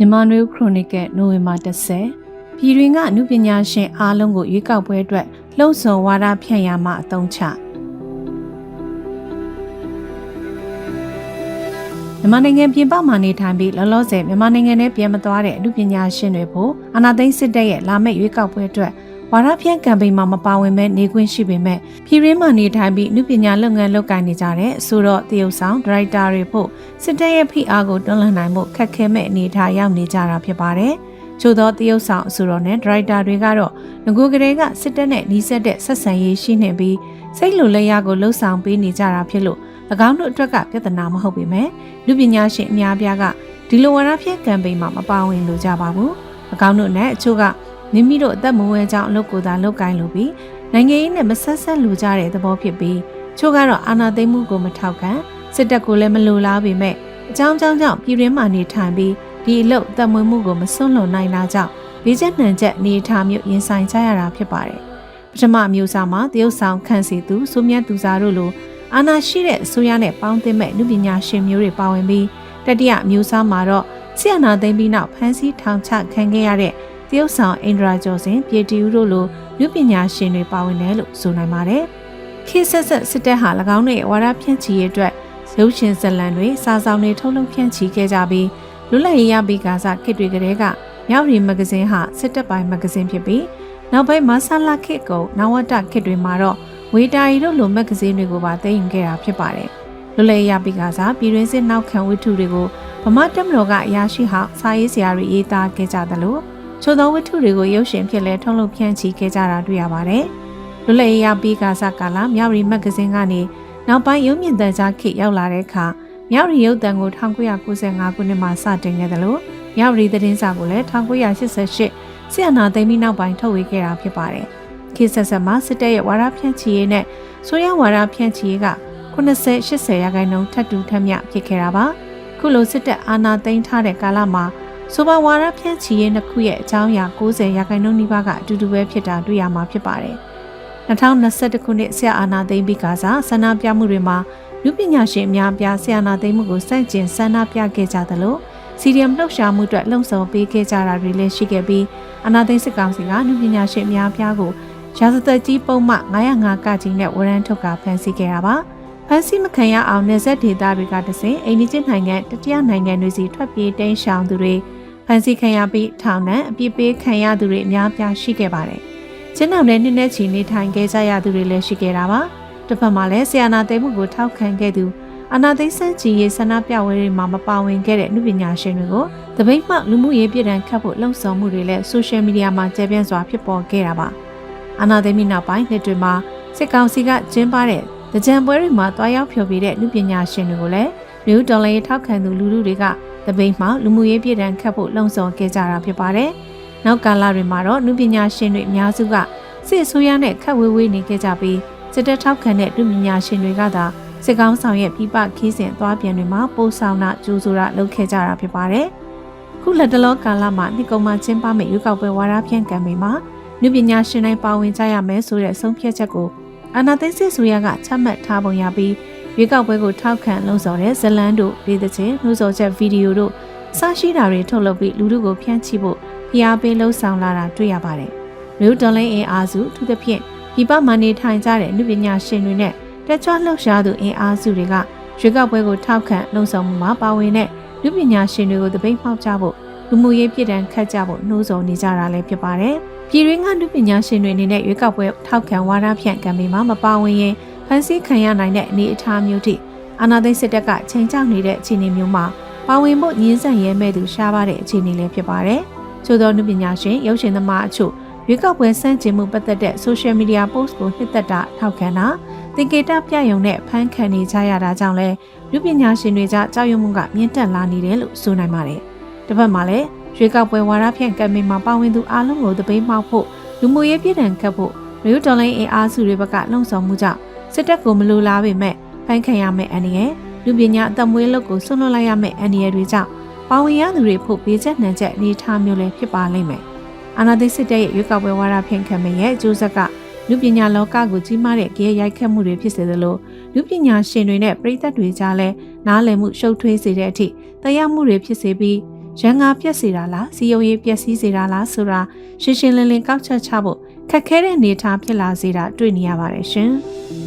မြန်မာနွေခရိုနီကယ်နိုဝင်ဘာ10ပြည်တွင်ကအမှုပညာရှင်အားလုံးကိုရွေးကောက်ပွဲအတွက်လှုံ့ဆော်ဝါဒဖြန့်ရမှအသုံးချမြန်မာနိုင်ငံပြင်ပမှာနေထိုင်ပြီးလောလောဆယ်မြန်မာနိုင်ငံနဲ့ပြန်မသွားတဲ့အမှုပညာရှင်တွေဖို့အာနာသိန်းစစ်တပ်ရဲ့လာမယ့်ရွေးကောက်ပွဲအတွက် ဝါရဖြန့်ကမ်ပိန်းမှာမပါဝင်မဲ့နေခွင့်ရှိပေမဲ့ပြည်ရင်းမှာနေထိုင်ပြီးအမှုပညာလုပ်ငန်းလုပ်ကိုင်နေကြတဲ့အဆိုတော့တရုတ်ဆောင်ဒရိုက်တာတွေဖို့စစ်တပ်ရဲ့ဖိအားကိုတွန်းလှန်နိုင်မှုခက်ခဲမဲ့အနေအထားရောက်နေကြတာဖြစ်ပါတယ်။ချို့သောတရုတ်ဆောင်အဆိုတော်နဲ့ဒရိုက်တာတွေကတော့ငကိုကလေးကစစ်တပ်နဲ့နှီးစပ်တဲ့ဆက်ဆံရေးရှိနေပြီးစိတ်လိုလက်ရကိုလှုပ်ဆောင်ပေးနေကြတာဖြစ်လို့၎င်းတို့အတွက်ကပြဿနာမဟုတ်ပေမဲ့လူပညာရှင်အများပြားကဒီလိုဝါရဖြန့်ကမ်ပိန်းမှာမပါဝင်လို့ကြပါဘူး။၎င်းတို့နဲ့အချို့က မိမိတို့အသက်မဝဲကြောင်းအလုပ်ကိုသာလုပ်ကိုင်းလို့ပြီးနိုင်ငံရေးနဲ့မဆက်ဆက်လူကြတဲ့သဘောဖြစ်ပြီးချို့ကတော့အာဏာသိမ်းမှုကိုမထောက်ခံစစ်တပ်ကိုလည်းမလိုလားပေမဲ့အကြောင်းကြောင့်ကြောင့်ပြည်တွင်းမှာနေထိုင်ပြီးဒီအလုပ်သက်မွေးမှုကိုမစွန့်လွန်နိုင်တာကြောင့်ဘေးကျနှံချက်နေထားမျိုးရင်ဆိုင်ကြရတာဖြစ်ပါတယ်ပထမမျိုးစားမှာတရုတ်ဆောင်ခန့်စီသူစိုးမြတ်သူစားတို့လိုအာဏာရှိတဲ့အစိုးရနဲ့ပေါင်းသင်းမဲ့လူပညာရှင်မျိုးတွေပါဝင်ပြီးတတိယမျိုးစားမှာတော့ဆီယနာသိမ်းပြီးနောက်ဖမ်းဆီးထောင်ချခံခဲ့ရတဲ့ တရုတ်ဆောင်အင်ဒရာကျော်စင်ပြေတီဦးတို့လိုလူပညာရှင်တွေပါဝင်တယ်လို့ဆိုနိုင်ပါတယ်။ခေတ်ဆက်ဆက်စစ်တပ်ဟာ၎င်းတို့ရဲ့ဝါဒဖြန့်ချီရေးအတွက်ရုပ်ရှင်ဇာတ်လမ်းတွေစာဆောင်တွေထုတ်လုပ်ဖြန့်ချီခဲ့ကြပြီးလွတ်လပ်ရေးရပြီးကစားခေတ်တွေကလေးကမြောက်ရီမဂဇင်းဟာစစ်တပ်ပိုင်းမဂဇင်းဖြစ်ပြီးနောက်ပိုင်းမဆာလာခေတ်ကုံနဝတခေတ်တွေမှာတော့ဝေတာရီတို့လိုမဂဇင်းတွေကိုပါသိမ်းယူခဲ့တာဖြစ်ပါတယ်။လွတ်လပ်ရေးရပြီးကစားပြည်တွင်းစစ်နောက်ခံဝတ္ထုတွေကိုဗမာတက်မတော်ကအရာရှိဟောက်စာရေးဆရာတွေရေးသားခဲ့ကြသလို ချို့သောဝတ္ထုတွေကိုရုပ်ရှင်ဖြစ်လဲထုတ်လုပ်ဖြန့်ချီခဲ့ကြတာတွေ့ရပါတယ်။လွတ်လပ်ရေးရပြီးကစားကာလမြောက်ရီမဂဇင်းကနေနောက်ပိုင်းရုပ်မြင့်သံကြားခေတ်ရောက်လာတဲ့အခါမြောက်ရီရုပ်သံကို1995ခုနှစ်မှာစတင်ခဲ့တယ်လို့မြောက်ရီသတင်းစာကိုလည်း1988ဆီယနာသိမ်းပြီးနောက်ပိုင်းထုတ်ဝေခဲ့တာဖြစ်ပါတယ်။ခေတ်ဆက်ဆက်မှာစစ်တပ်ရဲ့ဝါဒဖြန့်ချီရေးနဲ့ဆိုရဝါဒဖြန့်ချီရေးက90 80ရာခိုင်နှုန်းထပ်တူထပ်မျှဖြစ်ခဲ့တာပါ။ခုလိုစစ်တပ်အာဏာသိမ်းထားတဲ့ကာလမှာ ဆိုပါဝါရဖြန့်ချီရေးနှစ်ခုရဲ့အကြောင်းအရာ90ရာခိုင်နှုန်းနီးပါးကအတူတူပဲဖြစ်တာတွေ့ရမှာဖြစ်ပါတယ်။2021ခုနှစ်ဆရာအာနာသိမ့်ပြီးကစားဆန္ဒပြမှုတွေမှာလူပညာရှင်အများပြားဆရာနာသိမ့်မှုကိုစန့်ကျင်ဆန္ဒပြခဲ့ကြသလိုစီရီယမ်လှုပ်ရှားမှုအတွက်လှုံ့ဆော်ပေးခဲ့ကြတာတွေလည်းရှိခဲ့ပြီးအာနာသိမ့်စစ်ကောင်စီကလူပညာရှင်အများပြားကိုရာဇသက်ကြီးပုံမှ905ကကြီးနဲ့ဝရမ်းထုတ်ကဖမ်းဆီးခဲ့တာပါ။ဖမ်းဆီးမခံရအောင်နေဆက်ဒေသတွေကတစဉ်အိန္ဒိယနိုင်ငံတတိယနိုင်ငံတွေစီထွက်ပြေးတိမ်းရှောင်သူတွေ ဖန်ဆီးခံရပြီးထောင်နဲ့အပြစ်ပေးခံရသူတွေအများပြားရှိခဲ့ပါတယ်။ကျင်းအောင်နဲ့နှစ်နဲ့ချီနေထိုင်ခဲ့ကြရသူတွေလည်းရှိခဲ့တာပါ။တစ်ဖက်မှာလည်းဆီယနာသိမ်းမှုကိုထောက်ခံခဲ့သူအနာသိစန့်ချီရေးဆန္ဒပြပွဲတွေမှာမပါဝင်ခဲ့တဲ့လူပညာရှင်တွေကိုတပိတ်မှလူမှုရေးပြည်တံခတ်ဖို့လှုံ့ဆော်မှုတွေလည်းဆိုရှယ်မီဒီယာမှာကျေပြန့်စွာဖြစ်ပေါ်ခဲ့တာပါ။အနာသိမ့်နောက်ပိုင်းနှစ်တွေမှာစစ်ကောင်စီကကျင်းပတဲ့ကြံပွဲတွေမှာတွားရောက်ဖျော်ဖြေတဲ့လူပညာရှင်တွေကိုလည်းမြို့တော်လေးထောက်ခံသူလူလူတွေက တပိတ်မှလူမှုရေးပြည်တံခတ်ဖို့လှုံ့ဆော်ခဲ့ကြတာဖြစ်ပါတယ်။နောက်ကာလတွေမှာတော့လူပညာရှင်တွေအများစုကစစ်အစိုးရနဲ့ခတ်ဝေးဝေးနေခဲ့ကြပြီးစစ်တပ်ထောက်ခံတဲ့လူပညာရှင်တွေကသာစစ်ကောင်းဆောင်ရဲ့ပြပခီးစဉ်သွားပြန်တွေမှာပို့ဆောင်တာကြိုးဆိုတာလုပ်ခဲ့ကြတာဖြစ်ပါတယ်။ခုလက်တလောကာလမှာဒီကုံမှာကျင်းပမယ့်ရွေးကောက်ပွဲဝါဒဖြန့်ကမ်ပိန်းမှာလူပညာရှင်တိုင်းပါဝင်ကြရမယ်ဆိုတဲ့ဆုံးဖြတ်ချက်ကိုအာနာသိန်းစစ်ဆိုရကချမှတ်ထားပုံရပြီး ရွေးကောက်ပွဲကိုထောက်ခံလှုံ့ဆော်တဲ့ဇလန်းတို့ဒေသချင်းနှိုးဆော်ချက်ဗီဒီယိုတို့စရှိတာတွေထုတ်လုပ်ပြီးလူထုကိုဖြန့်ချိဖို့ဖိအားပေးလှုံ့ဆော်လာတာတွေ့ရပါတယ်။မြို့တော်လိုင်းအင်အားစုထူးသဖြင့်ဒီပမှနေထိုင်ကြတဲ့လူပညာရှင်တွေနဲ့တက်ကြွလှုပ်ရှားသူအင်အားစုတွေကရွေးကောက်ပွဲကိုထောက်ခံလှုံ့ဆော်မှုမှာပါဝင်တဲ့လူပညာရှင်တွေကိုတပိတ်မှောက်ကြဖို့လူမှုရေးပြည်တံခတ်ကြဖို့နှိုးဆော်နေကြတာလည်းဖြစ်ပါတယ်။ပြည်ရင်းကလူပညာရှင်တွေအနေနဲ့ရွေးကောက်ပွဲထောက်ခံဝါဒဖြန့်ကံပေးမှာမပါဝင်ရင် ဖန်ဆီးခံရနိုင်တဲ့အနေအထားမျိုးထိအာဏာသိမ်းစစ်တပ်ကချိန်ချောက်နေတဲ့အခြေအနေမျိုးမှာပါဝင်ဖို့ညှင်းဆန်ရဲမဲ့သူရှားပါတဲ့အခြေအနေလည်းဖြစ်ပါတယ်။ချို့သောနုပညာရှင်ရုပ်ရှင်သမားအချို့ရွေးကောက်ပွဲစန့်ကျင်မှုပတ်သက်တဲ့ social media post ကိုနှစ်သက်တာထောက်ခံတာသင်္ကေတပြယုံနဲ့ဖမ်းခံနေကြရတာကြောင့်လဲလူပညာရှင်တွေကြားကြောက်ရွံ့မှုကမြင့်တက်လာနေတယ်လို့ဆိုနိုင်ပါတယ်။တစ်ဖက်မှာလည်းရွေးကောက်ပွဲဝါဒဖြန့်ကမ်ပိန်းမှာပါဝင်သူအားလုံးကိုတပိတ်မှောက်ဖို့လူမှုရေးပြည်ထန်ခတ်ဖို့မြို့တော်လိုင်းအင်အားစုတွေဘက်ကလှုံ့ဆော်မှုကြောင့် စစ်တပ်ကိုမလိုလားပေမဲ့ဖမ်းခံရမယ့်အန္တရာယ်လူပညာအသက်မွေးလုပ်ကိုဆွလွတ်လိုက်ရမယ့်အန္တရာယ်တွေကြောင့်ပါဝင်ရသူတွေဖို့ပေးချက်နှံချက်အနေထားမျိုးလည်းဖြစ်ပါလိမ့်မယ်။အာနာသိစစ်တပ်ရဲ့ရွေးကောက်ပွဲဝါဒဖြန့်ခံမယ့်ရဲ့အကျိုးဆက်ကလူပညာလောကကိုကြီးမားတဲ့ကြဲရိုက်ခတ်မှုတွေဖြစ်စေသလိုလူပညာရှင်တွေနဲ့ပြည်သက်တွေကြားလည်းနားလည်မှုရှုပ်ထွေးစေတဲ့အထိတရားမှုတွေဖြစ်စေပြီးရန်ငါပြက်စီတာလားစီယုံရေးပျက်စီးစေတာလားဆိုတာရှင်းရှင်းလင်းလင်းကောက်ချက်ချဖို့ခက်ခဲတဲ့အနေအထားဖြစ်လာစေတာတွေ့နေရပါတယ်ရှင်။